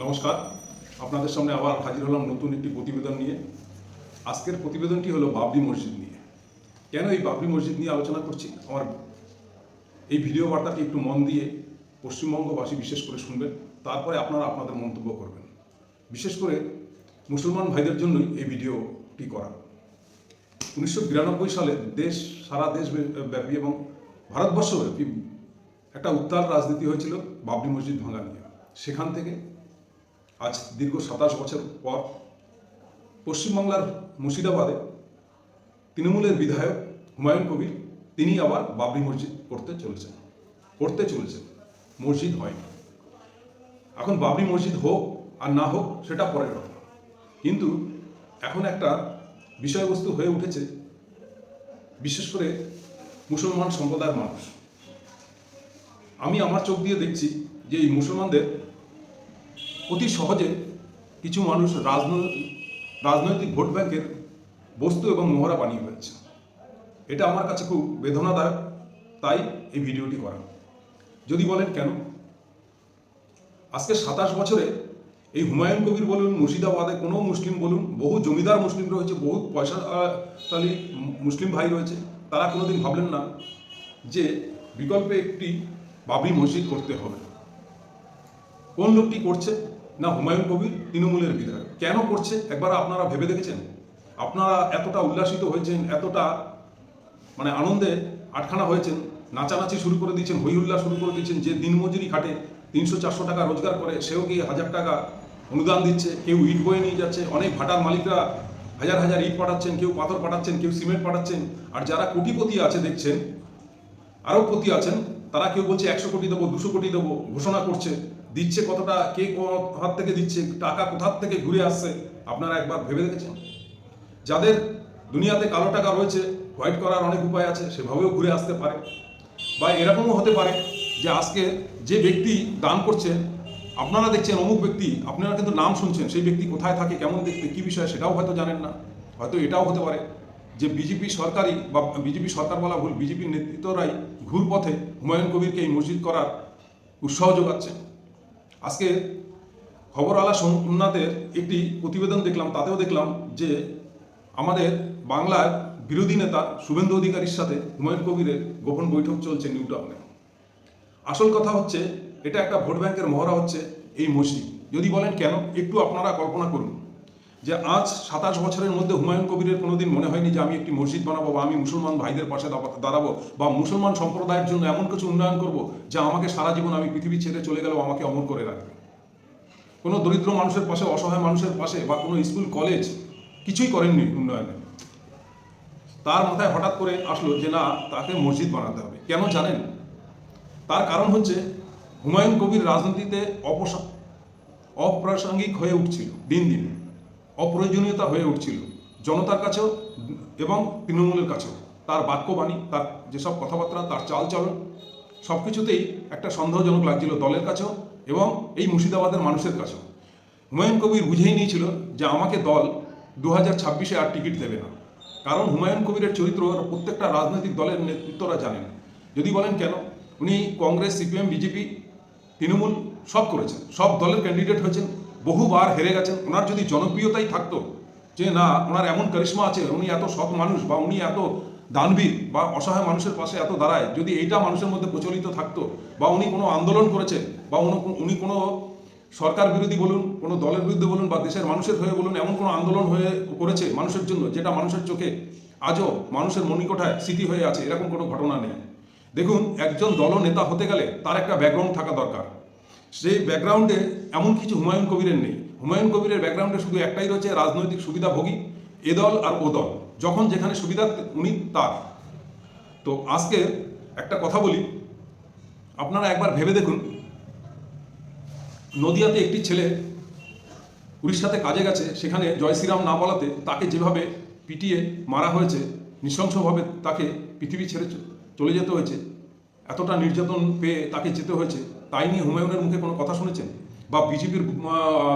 নমস্কার, আপনাদের সামনে আবার হাজির হলাম নতুন একটি প্রতিবেদন নিয়ে। আজকের প্রতিবেদনটি হলো বাবরি মসজিদ নিয়ে। কেন এই বাবরি মসজিদ নিয়ে আলোচনা করছি? আমার এই ভিডিও বার্তাটি একটু মন দিয়ে পশ্চিমবঙ্গবাসী বিশেষ করে শুনবেন, তারপরে আপনারা আপনাদের মন্তব্য করবেন। বিশেষ করে মুসলমান ভাইদের জন্যই এই ভিডিওটি করা। উনিশশো বিরানব্বই সালে দেশ, সারা দেশ ব্যাপী এবং ভারতবর্ষব্যাপী একটা উত্তাল রাজনীতি হয়েছিল বাবরি মসজিদ ভাঙা নিয়ে। সেখান থেকে আজ দীর্ঘ সাতাশ বছর পর পশ্চিমবাংলার মুর্শিদাবাদে তৃণমূলের বিধায়ক হুমায়ুন কবির, তিনি আবার বাবরি মসজিদ করতে চলেছেন। করতে চলেছেন। মসজিদ হয়নি। এখন বাবরি মসজিদ হোক আর না হোক, সেটা পরের কথা কিন্তু এখন একটা বিষয়বস্তু হয়ে উঠেছে, বিশেষ করে মুসলমান সম্প্রদায়ের মানুষ। আমি আমার চোখ দিয়ে দেখছি যে এই মুসলমানদের অতি সহজে কিছু মানুষ রাজনৈতিক রাজনৈতিক ভোট ব্যাংকের বস্তু এবং মোহরা বানিয়ে ফেলছে। এটা আমার কাছে খুব বেদনাদায়ক, তাই এই ভিডিওটি করা। যদি বলেন কেন? আজকে সাতাশ বছরে এই হুমায়ুন কবির বলুন, মুর্শিদাবাদে কোনো মুসলিম বলুন, বহু জমিদার মুসলিম রয়েছে, বহু পয়সাশালী মুসলিম ভাই রয়েছে, তারা কোনোদিন ভাবলেন না যে বিকল্পে একটি বাবরি মসজিদ করতে হবে। কোন লোকটি করছে? না হুমায়ুন কবির, তৃণমূলের বিধায়ক। কেন করছে? একবার আপনারা ভেবে দেখেছেন? আপনারা এতটা উল্লাসিত হয়েছেন, এতটা মানে আনন্দে আটখানা হয়েছেন, নাচানাচি শুরু করে দিয়েছেন হই হুল্লা শুরু করে দিয়েছেন, যে দিনমজুরি খাটে তিনশো চারশো টাকা রোজগার করে, সেও গিয়ে হাজার টাকা অনুদান দিচ্ছে, কেউ ইট বয়ে নিয়ে যাচ্ছে, অনেক ভাটার মালিকরা হাজার হাজার ইট পাঠাচ্ছেন, কেউ পাথর পাঠাচ্ছেন, কেউ সিমেন্ট পাঠাচ্ছেন, আর যারা কোটিপতি আছে দেখছেন, আরও পতি আছেন, তারা কেউ বলছে একশো কোটি দেবো, দুশো কোটি দেবো, ঘোষণা করছে। দিচ্ছে কতটা, কে হাত থেকে দিচ্ছে, টাকা কোথার থেকে ঘুরে আসছে, আপনারা একবার ভেবে দেখেছেন? যাদের দুনিয়াতে কালো টাকা রয়েছে হোয়াইট করার অনেক উপায় আছে, সেভাবেও ঘুরে আসতে পারে। বা এরকমও হতে পারে যে আজকে যে ব্যক্তি দান করছে, আপনারা দেখছেন অমুক ব্যক্তি, আপনারা কিন্তু নাম শুনছেন, সেই ব্যক্তি কোথায় থাকে, কেমন দেখতে, কী বিষয়, সেটাও হয়তো জানেন না। হয়তো এটাও হতে পারে যে বিজেপি সরকারি বা বিজেপি সরকার বলা ভুল, বিজেপির নেতৃত্বরাই ঘুর পথে হুমায়ুন কবিরকে এই মসজিদ করার উৎসাহ যোগাচ্ছে আজকে খবর আলা সোমনাথের একটি প্রতিবেদন দেখলাম, তাতেও দেখলাম যে আমাদের বাংলার বিরোধী নেতা শুভেন্দু অধিকারীর সাথে হুমায়ুন কবিরের গোপন বৈঠক চলছে নিউ টাউনে। আসল কথা হচ্ছে, এটা একটা ভোট ব্যাংকের মহড়া হচ্ছে এই মসজিদ। যদি বলেন কেন, একটু আপনারা কল্পনা করুন। যে আজ সাতাশ বছরের মধ্যে হুমায়ুন কবিরের কোনোদিন মনে হয়নি যে আমি একটি মসজিদ বানাবো বা আমি মুসলমান ভাইদের পাশে দাঁড়াবো বা মুসলমান সম্প্রদায়ের জন্য এমন কিছু উন্নয়ন করব যা আমাকে সারা জীবন আমি পৃথিবী ছেড়ে চলে গেলেও আমাকে অমর করে রাখবে। কোনো দরিদ্র মানুষের পাশে, অসহায় মানুষের পাশে বা কোনো স্কুল, কলেজ কিছুই করেননি উন্নয়নে। তার মাথায় হঠাৎ করে আসলো যে না, তাকে মসজিদ বানাতে হবে। কেন জানেন? তার কারণ হচ্ছে হুমায়ুন কবির রাজনীতিতে অপসা, অপ্রাসঙ্গিক হয়ে উঠছিল দিন দিন। অপ্রয়োজনীয়তা হয়ে উঠছিল। জনতার কাছেও এবং তৃণমূলের কাছেও। তার বাক্যবাণী, তার যেসব কথাবার্তা, তার চালচলন সব কিছুতেই একটা সন্দেহজনক লাগছিল দলের কাছেও এবং এই মুর্শিদাবাদের মানুষের কাছেও। হুমায়ুন কবির বুঝেই নিয়েছিল যে আমাকে দল দু হাজার ছাব্বিশে আর টিকিট দেবে না। কারণ হুমায়ুন কবিরের চরিত্র প্রত্যেকটা রাজনৈতিক দলের নেতৃত্বরা জানেন। যদি বলেন কেন? উনি কংগ্রেস, সিপিএম, বিজেপি, তৃণমূল সব করেছেন। সব দলের ক্যান্ডিডেট হয়েছেন। বহুবার হেরে গেছেন, ওনার যদি জনপ্রিয়তাই থাকতো, যে না, ওনার এমন কারিশ্মা আছে, উনি এত সৎ মানুষ বা উনি এত দানবীর বা অসহায় মানুষের পাশে এত দাঁড়ায়, যদি এইটা মানুষের মধ্যে প্রচলিত থাকতো বা উনি কোনো আন্দোলন করেছে বা উনি- উনি কোনো সরকার বিরোধী বলুন, কোনো দলের বিরুদ্ধে বলুন বা দেশের মানুষের হয়ে বলুন, এমন কোনো আন্দোলন হয়ে করেছে মানুষের জন্য, যেটা মানুষের চোখে আজও মানুষের মনিকোঠায় স্মৃতি হয়ে আছে, এরকম কোনো ঘটনা নেই। দেখুন, একজন দলনেতা হতে গেলে তার একটা ব্যাকগ্রাউন্ড থাকা দরকার। সেই ব্যাকগ্রাউন্ডে এমন কিছু হুমায়ুন কবিরের নেই। হুমায়ুন কবিরের ব্যাকগ্রাউন্ডে শুধু একটাই রয়েছে রাজনৈতিক সুবিধাভোগী, এ দল আর ও দল, যখন যেখানে সুবিধা উনি তার। তো আজকে একটা কথা বলি, আপনারা একবার ভেবে দেখুন, নদিয়াতে একটি ছেলে উড়িষ্যাতে কাজে গেছে, সেখানে জয় শ্রীরাম না বলাতে তাকে যেভাবে পিটিয়ে মারা হয়েছে, নৃশংসভাবে তাকে পৃথিবী ছেড়ে চলে যেতে হয়েছে, এতটা নির্যাতন পেয়ে তাকে যেতে হয়েছে তাই নিয়ে হুমায়ুনের মুখে কোনো কথা শুনেছেন? বা বিজেপির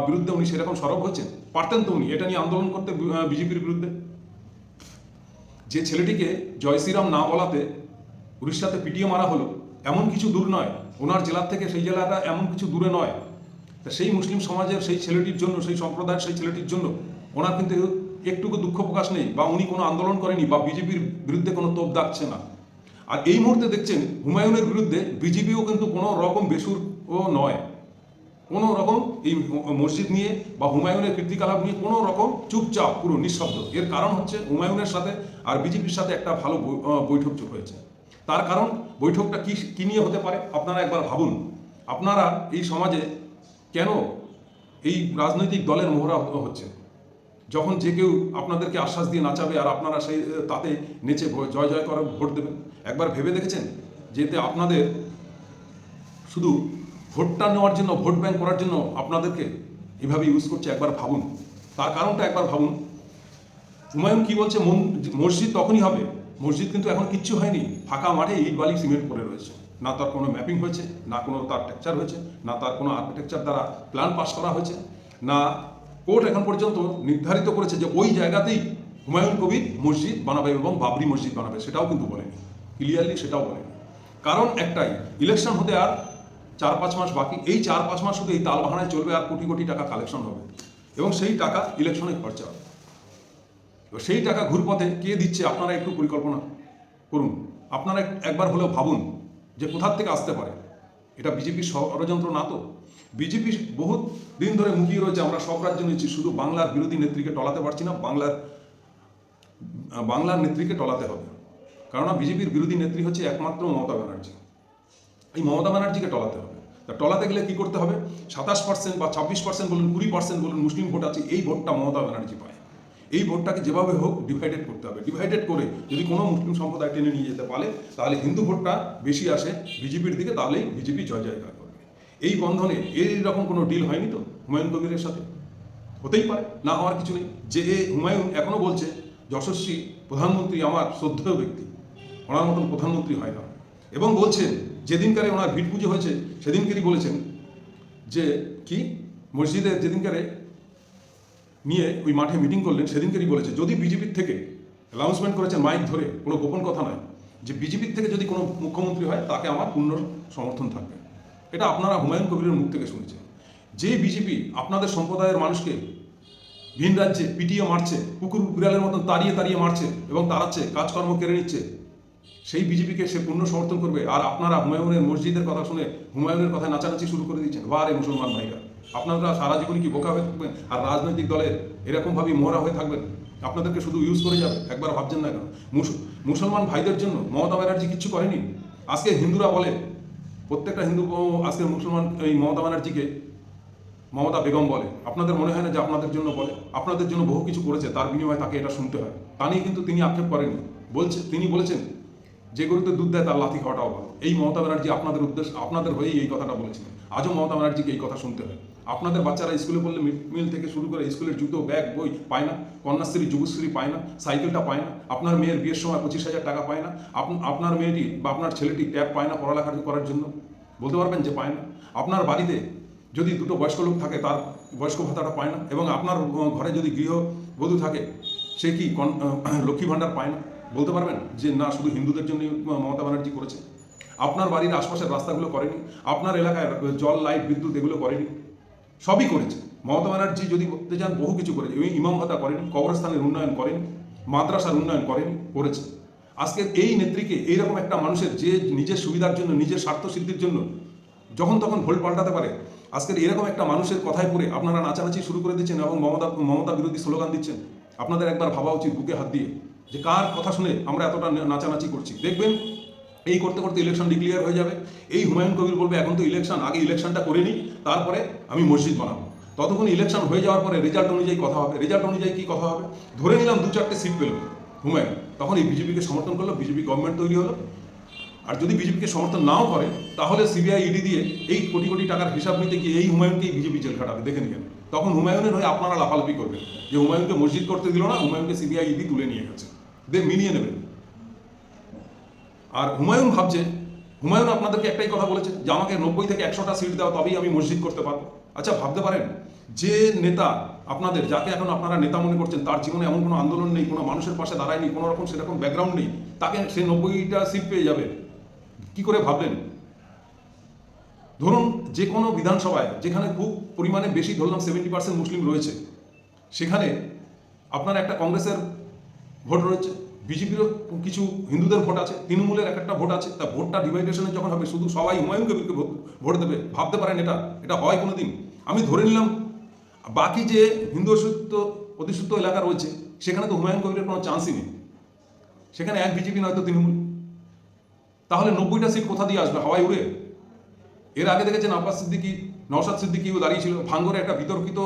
বিরুদ্ধে উনি সেরকম সরব হচ্ছেন? পারতেন তো উনি, এটা নিয়ে আন্দোলন করতে বিজেপির বিরুদ্ধে? যে ছেলেটিকে জয় শ্রীরাম না বলাতে উড়িষ্যাতে পিটিয়ে মারা হলো, এমন কিছু দূর নয়। ওনার জেলার থেকে সেই জেলাটা এমন কিছু দূরে নয়। তা সেই মুসলিম সমাজের সেই ছেলেটির জন্য, সেই সম্প্রদায়ের সেই ছেলেটির জন্য ওনার কিন্তু একটুকু দুঃখ প্রকাশ নেই, বা উনি কোনো আন্দোলন করেনি, বা বিজেপির বিরুদ্ধে কোনো তোপ দাগছে না। আর এই মুহূর্তে দেখছেন হুমায়ুনের বিরুদ্ধে বিজেপিও কিন্তু কোনো রকম বেসুর ও নয়। কোনো রকম এই মসজিদ নিয়ে বা হুমায়ুনের কীর্তিকলাপ নিয়ে কোনো রকম চুপচাপ, পুরো নিঃশব্দ। এর কারণ হচ্ছে হুমায়ুনের সাথে আর বিজেপির সাথে একটা ভালো বৈঠক হয়েছে তার কারণ বৈঠকটা কি কি নিয়ে হতে পারে আপনারা একবার ভাবুন। আপনারা এই সমাজে কেন এই রাজনৈতিক দলের মোহরা হচ্ছে? যখন যে কেউ আপনাদেরকে আশ্বাস দিয়ে নাচাবে আর আপনারা সেই, তাতে নেচে জয় জয় করে ভোট দেবেন। একবার ভেবে দেখেছেন? যেতে আপনাদের শুধু ভোটটা নেওয়ার জন্য, ভোট ব্যাংক করার জন্য আপনাদেরকে এভাবে ইউজ করছে একবার ভাবুন। তার কারণটা একবার ভাবুন। হুমায়ুন কি বলছে? মসজিদ তখনই হবে। মসজিদ কিন্তু এখন কিচ্ছু হয়নি। ফাঁকা মাঠে ইট, বালি, সিমেন্ট পড়ে রয়েছে। না তার কোনো ম্যাপিং হয়েছে, না কোনো তার টেকচার হয়েছে, না তার কোনো আর্কিটেকচার দ্বারা প্ল্যান পাস করা হয়েছে, না কোর্ট এখন পর্যন্ত নির্ধারিত করেছে যে ওই জায়গাতেই হুমায়ুন কবির মসজিদ বানাবে এবং বাবরি মসজিদ বানাবে, সেটাও কিন্তু বলেনি। ক্লিয়ারলি সেটাও বলেনি। কারণ একটাই ইলেকশন হতে আর চার পাঁচ মাস বাকি, এই চার পাঁচ মাস শুধু এই তালবাহানায় চলবে আর কোটি কোটি টাকা কালেকশন হবে। এবং সেই টাকা ইলেকশনে খরচা হবে। এবার সেই টাকা ঘুরপথে কে দিচ্ছে, আপনারা একটু পরিকল্পনা করুন। আপনারা একবার হলেও ভাবুন যে কোথার থেকে আসতে পারে। এটা বিজেপির ষড়যন্ত্র না তো? বিজেপি বহুত দিন ধরে মুখিয়ে রয়েছে, আমরা সব রাজ্য নিচ্ছি, শুধু বাংলার বিরোধী নেত্রীকে টলাতে পারছি না, বাংলার বাংলার নেত্রীকে টলাতে হবে। কেননা বিজেপির বিরোধী নেত্রী হচ্ছে একমাত্র মমতা ব্যানার্জি। এই মমতা ব্যানার্জিকে টলাতে হবে। তা টলাতে গেলে কি করতে হবে? সাতাশ পার্সেন্ট বা ছাব্বিশ পার্সেন্ট বলুন, কুড়ি পার্সেন্ট বলুন, মুসলিম ভোট আছে, এই ভোটটা মমতা ব্যানার্জি পায়। এই ভোটটাকে যেভাবে হোক ডিভাইডেড করতে হবে। ডিভাইডেড করে যদি কোনো মুসলিম সম্প্রদায় টেনে নিয়ে যেতে পারে, তাহলে হিন্দু ভোটটা বেশি আসে বিজেপির দিকে, তাহলেই বিজেপি জয় জয়কার করবে। এই বন্ধনে এই রকম কোনো ডিল হয়নি তো হুমায়ুন কবিরের সাথে? হতেই পারে, না হওয়ার কিছু নেই। যে হুমায়ুন এখনও বলছে, যশস্বী প্রধানমন্ত্রী আমার শ্রদ্ধেয় ব্যক্তি। ওনার মতন প্রধানমন্ত্রী হয় না। এবং বলছেন, যেদিনকারে ওনার ভিড় পুজো হয়েছে, সেদিনকারই বলেছেন যে, কি? মসজিদে যেদিনকারে নিয়ে ওই মাঠে মিটিং করলেন, সেদিনকারই বলেছে। যদি বিজেপির থেকে অ্যানাউন্সমেন্ট করেছেন মাইক ধরে, কোনো গোপন কথা নয়, যে বিজেপির থেকে যদি কোনো মুখ্যমন্ত্রী হয়, তাকে আমার পূর্ণ সমর্থন থাকবে। এটা আপনারা হুমায়ুন কবিরের মুখ থেকে শুনেছেন। যে বিজেপি আপনাদের সম্প্রদায়ের মানুষকে ভিন রাজ্যে পিটিয়ে মারছে কুকুর বিড়ালের মতন তাড়িয়ে তাড়িয়ে মারছে এবং তাড়াচ্ছে, কাজকর্ম কেড়ে নিচ্ছে সেই বিজেপিকে সে পূর্ণ সমর্থন করবে। আর আপনারা হুমায়ুনের মসজিদের কথা শুনে হুমায়ুনের কথা নাচানাচি শুরু করে দিচ্ছেন বারে মুসলমান ভাইরা। আপনারা সারা জীবন কি বোকা হয়ে থাকবেন? আর রাজনৈতিক দলের এরকমভাবেই মোহরা হয়ে থাকবেন? আপনাদেরকে শুধু ইউজ করে যাবে। একবার ভাবছেন না কেন? মুস- মুসলমান ভাইদের জন্য মমতা ব্যানার্জি কিচ্ছু করেনি। আজকে হিন্দুরা বলে, প্রত্যেকটা হিন্দু আজকে মুসলমান এই মমতা ব্যানার্জিকে মমতা বেগম বলে। আপনাদের মনে হয় না যে আপনাদের জন্য বলে? আপনাদের জন্য বহু কিছু করেছে। তার বিনিময়ে তাকে এটা শুনতে হয়। তা নিয়ে কিন্তু তিনি আক্ষেপ করেননি। বলছে তিনি বলেছেন যে গরুতে দুধ দেয় তার লাথি খাওয়াটাও ভালো। এই মমতা ব্যানার্জি আপনাদের উদ্দেশ্য আপনাদের হয়েই এই কথাটা বলেছিলেন। আজও মমতা ব্যানার্জিকে এই কথা শুনতে হয়। আপনাদের বাচ্চারা স্কুলে পড়লে মিড মিল থেকে শুরু করে স্কুলের জুতো, ব্যাগ, বই পায় না। কন্যাশ্রী, যুবশ্রী পায় না। সাইকেলটা পায় না। আপনার মেয়ের বিয়ের সময় পঁচিশ হাজার টাকা পায় না। আপ- আপনার মেয়েটি বা আপনার ছেলেটি ট্যাব পায় না পড়ালেখা করার জন্য। বলতে পারবেন যে পায় না। আপনার বাড়িতে যদি দুটো বয়স্ক লোক থাকে, তার বয়স্ক ভাতাটা পায় না। এবং আপনার ঘরে যদি গৃহবধূ থাকে, সে কি লক্ষ্মী ভাণ্ডার পায় না? বলতে পারবেন যে না, শুধু হিন্দুদের জন্য মমতা ব্যানার্জি করেছে? আপনার বাড়ির আশপাশের রাস্তাগুলো করেনি? আপনার এলাকায় জল, লাইট, বিদ্যুৎ এগুলো করেনি? সবই করেছে। মমতা ব্যানার্জি যদি বলতে চান, বহু কিছু করেছে। এবং ইমাম ভাতা করেনি, কবরস্থানের উন্নয়ন করেনি, মাদ্রাসার উন্নয়ন করেনি, করেছে। আজকে এই নেত্রীকে এইরকম একটা মানুষের যে নিজের সুবিধার জন্য, নিজের স্বার্থ সিদ্ধির জন্য যখন তখন ভোল পাল্টাতে পারে আজকের এরকম একটা মানুষের কথায় পড়ে আপনারা নাচানাচি শুরু করে দিচ্ছেন এবং মমতা মমতা বিরোধী স্লোগান দিচ্ছেন। আপনাদের একবার ভাবা উচিত, বুকে হাত দিয়ে। যে কার কথা শুনে আমরা এতটা নাচানাচি করছি। দেখবেন, এই করতে করতে ইলেকশন ডিক্লিয়ার হয়ে যাবে। এই হুমায়ুন কবির বলবে, এখন তো ইলেকশন আগে ইলেকশনটা করে নিই, তারপরে আমি মসজিদ বানাবো। ততক্ষণ ইলেকশন হয়ে যাওয়ার পরে রেজাল্ট অনুযায়ী কথা হবে। রেজাল্ট অনুযায়ী কি কথা হবে? ধরে নিলাম দু চারটে সিট পেল হুমায়ুন। তখন এই বিজেপিকে সমর্থন করল, বিজেপি গভর্নমেন্ট তৈরি হলো। আর যদি বিজেপিকে সমর্থন নাও করে, তাহলে সিবিআই ইডি দিয়ে এই কোটি কোটি টাকার হিসাব নিতে গিয়ে এই হুমায়ুনকেই বিজেপি জেল খাটাবে। দেখে নিবেন তখন হুমায়ুনের হয়ে আপনারা লাফালাফি করবেন যে হুমায়ুনকে মসজিদ করতে দিল না, হুমায়ুনকে সিবিআই ইডি তুলে নিয়ে গেছে। দিয়ে মিলিয়ে নেবেন আর হুমায়ুন ভাবছে, হুমায়ুন আপনাদেরকে একটাই কথা বলেছে, যে আমাকে নব্বই থেকে একশোটা সিট দাও, তবেই আমি মসজিদ করতে পারব। আচ্ছা ভাবতে পারেন, যে নেতা আপনাদের, যাকে এখন আপনারা নেতা মনে করছেন, তার জীবনে এমন কোনো আন্দোলন নেই, কোনো মানুষের পাশে দাঁড়ায়নি, কোনো রকম সেরকম ব্যাকগ্রাউন্ড নেই, তাকে সে নব্বইটা সিট পেয়ে যাবে। কি করে ভাবলেন? ধরুন, যে কোনো বিধানসভায়, যেখানে খুব পরিমাণে বেশি ধরলাম সেভেন্টি পার্সেন্ট মুসলিম রয়েছে, সেখানে আপনার একটা কংগ্রেসের ভোট রয়েছে। বিজেপিরও কিছু হিন্দুদের ভোট আছে, তৃণমূলের এক একটা ভোট আছে, তা ভোটটা ডিভাইডেশনে যখন হবে, শুধু সবাই হুমায়ুন কবিরকে ভোট দেবে, ভাবতে পারেন এটা এটা হয় কোনো দিন আমি ধরে নিলাম, বাকি যে হিন্দু অধ্যুষিত অধিষ্ঠিত এলাকা রয়েছে, সেখানে তো হুমায়ুন কবিরের কোনো চান্সই নেই। সেখানে এক বিজেপি নয়তো তৃণমূল। তাহলে নব্বইটা সিট কোথা দিয়ে আসবে? হাওয়াই উড়ে? এর আগে দেখেছেন আব্বাস সিদ্দিকি, নওশাদ সিদ্দিকিও দাঁড়িয়েছিল ভাঙ্গরে একটা বিতর্কিত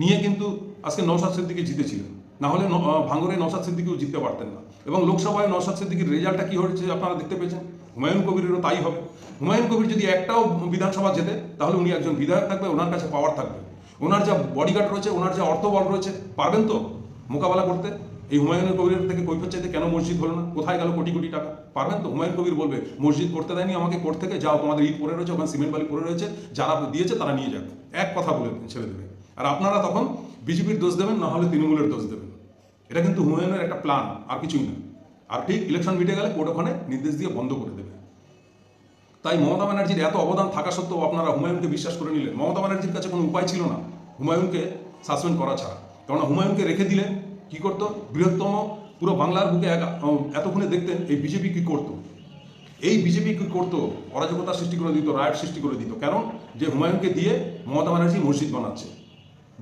নিয়ে কিন্তু আজকে নওশাদ সিদ্দিকি জিতেছিলেন না হলে ন- আহ, ভাঙ্গরে নওশাদ সিদ্দিকিও জিততে পারতেন না। এবং লোকসভায় নওশাদ সিদ্দিকির রেজাল্টটা কি হয়েছে আপনারা দেখতে পেয়েছেন? হুমায়ুন কবিরেরও তাই হবে। হুমায়ুন কবির যদি একটাও বিধানসভা যেতে তাহলে উনি একজন বিধায়ক থাকবে ওনার কাছে পাওয়ার থাকবে। ওনার যা বডিগার্ড রয়েছে ওনার যা অর্থবল রয়েছে পারবেন তো মোকাবেলা করতে? এই হুমায়ুন কবিরের থেকে কৈফত চাইতে কেন মসজিদ হলো না? কোথায় গেল কোটি কোটি টাকা? পারবেন তো? হুমায়ুন কবির বলবে মসজিদ করতে দেয়নি আমাকে কোর্ট থেকে যাও তোমাদের ইট পড়ে রয়েছে ওখানে সিমেন্ট বালি পড়ে রয়েছে যারা দিয়েছে তারা নিয়ে যাক। এক কথা বলে ছেড়ে দেবে। আর আপনারা তখন বিজেপির দোষ দেবেন না হলে তৃণমূলের দোষ দেবেন। এটা কিন্তু হুমায়ুনের একটা প্ল্যান আর কিছুই না। আর ঠিক ইলেকশন মিটে গেলে কোর্ট ওখানে নির্দেশ দিয়ে বন্ধ করে দেবে। তাই মমতা ব্যানার্জির এত অবদান থাকা সত্ত্বেও আপনারা হুমায়ুনকে বিশ্বাস করে নিলেন। মমতা ব্যানার্জির কাছে কোনো উপায় ছিল না। হুমায়ুনকে সাসপেন্ড করা ছাড়া। কেননা হুমায়ুনকে রেখে দিলে কি করতো? বৃহত্তম পুরো বাংলার বুকে এক, এতক্ষণে দেখতেন এই বিজেপি কি করতো। এই বিজেপি কি করতো? অরাজকতা সৃষ্টি করে দিত রায়ট সৃষ্টি করে দিত। কেন যে হুমায়ুনকে দিয়ে মমতা ব্যানার্জি মসজিদ বানাচ্ছে,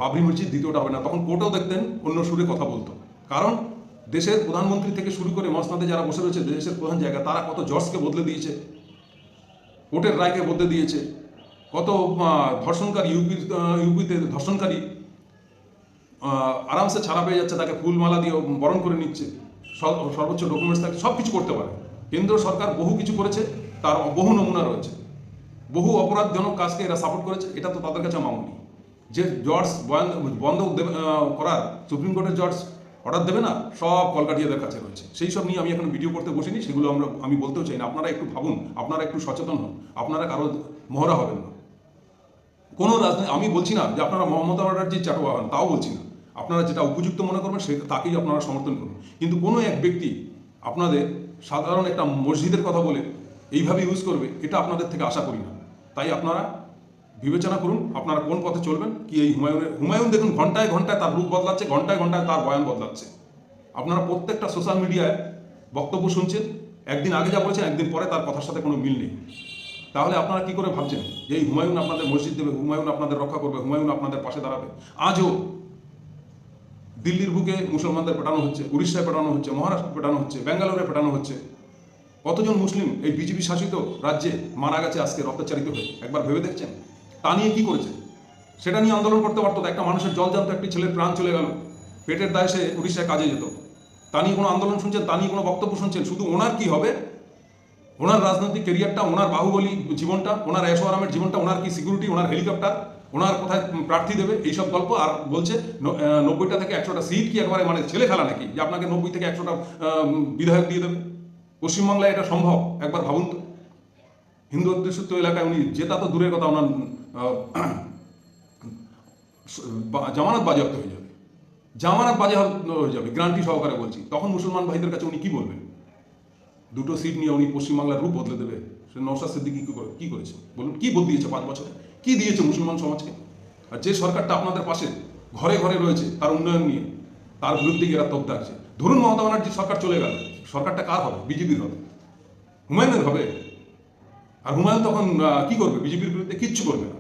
বাবরি মসজিদ দ্বিতীয়টা হবে না। তখন কোর্টেও দেখতেন অন্য সুরে কথা বলতো। কারণ দেশের প্রধানমন্ত্রী থেকে শুরু করে মসনাদে যারা বসে রয়েছে, দেশের প্রধান জায়গা, তারা কত জর্জকে বদলে দিয়েছে, কোর্টের রায়কে বদলে দিয়েছে, কত ধর্ষণকারী ইউপি ইউপিতে ধর্ষণকারী আরামসে ছাড়া পেয়ে যাচ্ছে, তাকে ফুলমালা দিয়ে বরণ করে নিচ্ছে, সর- সর্বোচ্চ ডকুমেন্টস থাকে সব কিছু করতে পারে। কেন্দ্র সরকার বহু কিছু করেছে, তার বহু নমুনা রয়েছে। বহু অপরাধজনক কাজকে এরা সাপোর্ট করেছে, এটা তো তাদের কাছে মামুনি যে জর্জ বন্ধ করার, সুপ্রিম কোর্টের জজ অর্ডার দেবে না, সব কলকাটিয়াদের কাছে রয়েছে। সেই সব নিয়ে আমি এখন ভিডিও করতে বসিনি, সেগুলো আমরা, আমি বলতেও চাই না। আপনারা একটু ভাবুন, আপনারা একটু সচেতন হন, আপনারা কারও মহড়া হবেন না। কোনো রাজনীতি আমি বলছি না যে আপনারা মমতা ব্যানার্জির চাটোয়া হন তাও বলছি না। আপনারা যেটা উপযুক্ত মনে করবেন, সে তাকেই আপনারা সমর্থন করুন। কিন্তু কোনো এক ব্যক্তি আপনাদের সাধারণ একটা মসজিদের কথা বলে এইভাবে ইউজ করবে, এটা আপনাদের থেকে আশা করি না। তাই আপনারা বিবেচনা করুন আপনারা কোন পথে চলবেন, কি এই হুমায়ুনের, হুমায়ুন দেখুন ঘন্টায় ঘন্টায় তার রূপ বদলাচ্ছে, ঘন্টায় ঘন্টায় তার বয়ান বদলাচ্ছে। আপনারা প্রত্যেকটা সোশ্যাল মিডিয়ায় বক্তব্য শুনছেন, একদিন আগে যা বলেছেন, একদিন পরে তার কথার সাথে কোনো মিল নেই। তাহলে আপনারা কি করে ভাবছেন যে এই হুমায়ুন আপনাদের মসজিদ দেবে, হুমায়ুন আপনাদের রক্ষা করবে, হুমায়ুন আপনাদের পাশে দাঁড়াবে? আজও দিল্লির বুকে মুসলমানদের পেটানো হচ্ছে, উড়িষ্যায় পেটানো হচ্ছে, মহারাষ্ট্র পেটানো হচ্ছে, ব্যাঙ্গালোরে পেটানো হচ্ছে। কতজন মুসলিম এই বিজেপি শাসিত রাজ্যে মারা গেছে আজকে রক্তাচারিত হয়ে? একবার ভেবে দেখছেন? তা নিয়ে কি করেছে? সেটা নিয়ে আন্দোলন করতে পারতো একটা মানুষের জল জানতো একটি ছেলের প্রাণ চলে গেল। পেটের দায় সে উড়িষ্যায় কাজে যেত। তা নিয়ে কোনো আন্দোলন শুনছেন? তা নিয়ে কোনো বক্তব্য শুনছেন? শুধু ওনার কি হবে? ওনার রাজনৈতিক কেরিয়ারটা ওনার বাহুবলী জীবনটা, ওনার ऐशो আরামের জীবনটা, ওনার কি সিকিউরিটি, ওনার হেলিকপ্টার, ওনার কোথায় প্রার্থী দেবে? এইসব গল্প আর বলছে নব্বইটা থেকে একশোটা সিট কি একবারে মানে ছেলে খেলা নাকি? যে আপনাকে নব্বই থেকে একশোটা বিধায়ক দিয়ে দেবে। পশ্চিমবাংলায় এটা সম্ভব? একবার ভাবুন তো। হিন্দু অধ্যুষিত এলাকায় উনি জেতা তো দূরের কথা, ওনার জামানত বাজেয়াপ্ত হয়ে যাবে। জামানত বাজেয়াপ্ত হয়ে যাবে, গ্রান্টি সহকারে বলছি। তখন মুসলমান ভাইদের কাছে উনি কি বলবেন? দুটো সিট নিয়ে উনি পশ্চিমবাংলার রূপ বদলে দেবে। সে নৌসাদ সিদ্দিকি কি করে- কি করেছে? বলুন, কি বদলিয়েছে পাঁচ বছরে? কি দিয়েছে মুসলমান সমাজকে? আর যে সরকারটা আপনাদের পাশে ঘরে ঘরে রয়েছে, তার উন্নয়ন নিয়ে, তার বিরুদ্ধে এরা তোপ দাগছে ধরুন মমতা ব্যানার্জি সরকার চলে গেল। সরকারটা কার হবে? বিজেপির হবে। হুমায়ুনের হবে? আর হুমায়ুন তখন কি করবে? বিজেপির বিরুদ্ধে কিচ্ছু করবে না।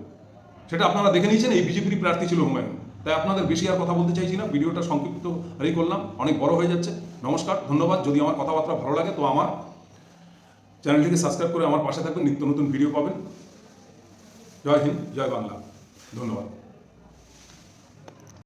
সেটা আপনারা দেখে নিয়েছেন, এই বিজেপির প্রার্থী ছিল হুমায়ুন। তাই আপনাদের বেশি আর কথা বলতে চাইছি না, ভিডিওটা সংক্ষিপ্ত হারি করলাম, অনেক বড় হয়ে যাচ্ছে। নমস্কার, ধন্যবাদ, যদি আমার কথাবার্তা ভালো লাগে তো আমার চ্যানেলটিকে সাবস্ক্রাইব করে আমার পাশে থাকবেন, নিত্য নতুন ভিডিও পাবেন। জয় হিন্দ, জয় বাংলা, ধন্যবাদ।